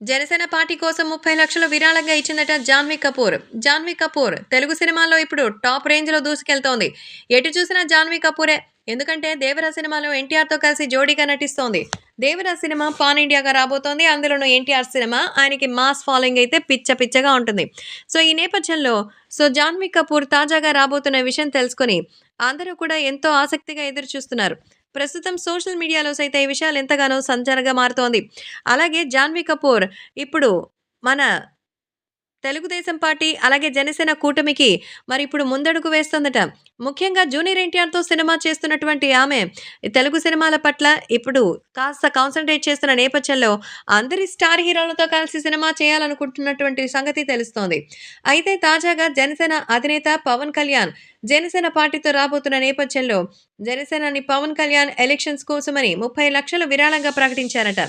Janasena party కోసం ముప్పై లక్షలు విరాళంగా ఇచ్చిందట జాన్వీ కపూర్. జాన్వీ కపూర్ తెలుగు సినిమాల్లో ఇప్పుడు టాప్ రేంజ్లో దూసుకెళ్తోంది. ఎటు చూసినా జాన్వీ కపూరే. ఎందుకంటే దేవరా సినిమాలో ఎన్టీఆర్తో కలిసి జోడీగా నటిస్తోంది. దేవరా సినిమా పాన్ ఇండియాగా రాబోతోంది. అందులోనూ ఎన్టీఆర్ సినిమా ఆయనకి మాస్ ఫాలోయింగ్ అయితే పిచ్చ పిచ్చగా ఉంటుంది. సో ఈ నేపథ్యంలో సో జాన్వీ కపూర్ తాజాగా రాబోతున్న విషయం తెలుసుకొని అందరూ కూడా ఎంతో ఆసక్తిగా ఎదురు చూస్తున్నారు ప్రస్తుతం సోషల్ మీడియాలో సైతం ఈ విషయాలు ఎంతగానో సంచలనంగా మారుతోంది. అలాగే జాన్వీ కపూర్ ఇప్పుడు మన తెలుగుదేశం పార్టీ అలాగే జనసేన కూటమికి మరి ఇప్పుడు ముందడుగు వేస్తోందట. ముఖ్యంగా జూనియర్ ఎన్టీఆర్తో సినిమా చేస్తున్నటువంటి ఆమె తెలుగు సినిమాల పట్ల ఇప్పుడు కాస్త కాన్సన్ట్రేట్ చేస్తున్న నేపథ్యంలో అందరి స్టార్ హీరోలతో కలిసి సినిమా చేయాలనుకుంటున్నటువంటి సంగతి తెలుస్తోంది. అయితే తాజాగా జనసేన అధినేత పవన్ కళ్యాణ్ జనసేన పార్టీతో రాబోతున్న నేపథ్యంలో జనసేనని పవన్ కళ్యాణ్ ఎలక్షన్స్ కోసమని ముప్పై లక్షల విరాళంగా ప్రకటించారట.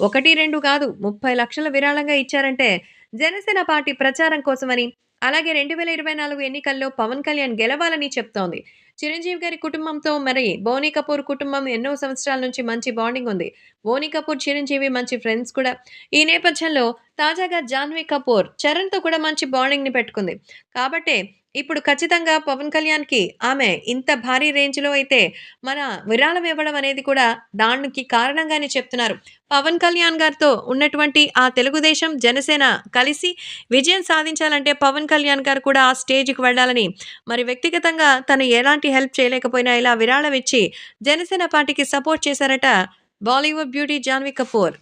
ఒకటి రెండు కాదు ముప్పై లక్షల విరాళంగా ఇచ్చారంటే జనసేన పార్టీ ప్రచారం కోసమని అలాగే రెండు వేల ఇరవై నాలుగు ఎన్నికల్లో పవన్ కళ్యాణ్ గెలవాలని చెప్తోంది. చిరంజీవి గారి కుటుంబంతో మరి బోనీ కపూర్ కుటుంబం ఎన్నో సంవత్సరాల నుంచి మంచి బాండింగ్ ఉంది. బోనీ కపూర్ చిరంజీవి మంచి ఫ్రెండ్స్ కూడా. ఈ నేపథ్యంలో తాజాగా జాన్వీ కపూర్ చరణ్తో కూడా మంచి బాండింగ్ని పెట్టుకుంది. కాబట్టే ఇప్పుడు ఖచ్చితంగా పవన్ కళ్యాణ్కి ఆమె ఇంత భారీ రేంజ్లో అయితే మన విరాళం ఇవ్వడం అనేది కూడా దానికి కారణంగానే చెప్తున్నారు. పవన్ కళ్యాణ్ గారితో ఉన్నటువంటి ఆ తెలుగుదేశం జనసేన కలిసి విజయం సాధించాలంటే పవన్ కళ్యాణ్ గారు కూడా ఆ స్టేజ్కి వెళ్ళాలని మరి వ్యక్తిగతంగా తను ఎలాంటి హెల్ప్ చేయలేకపోయినా ఇలా విరాళం ఇచ్చి జనసేన పార్టీకి సపోర్ట్ చేశారట బాలీవుడ్ బ్యూటీ జాన్వీ కపూర్.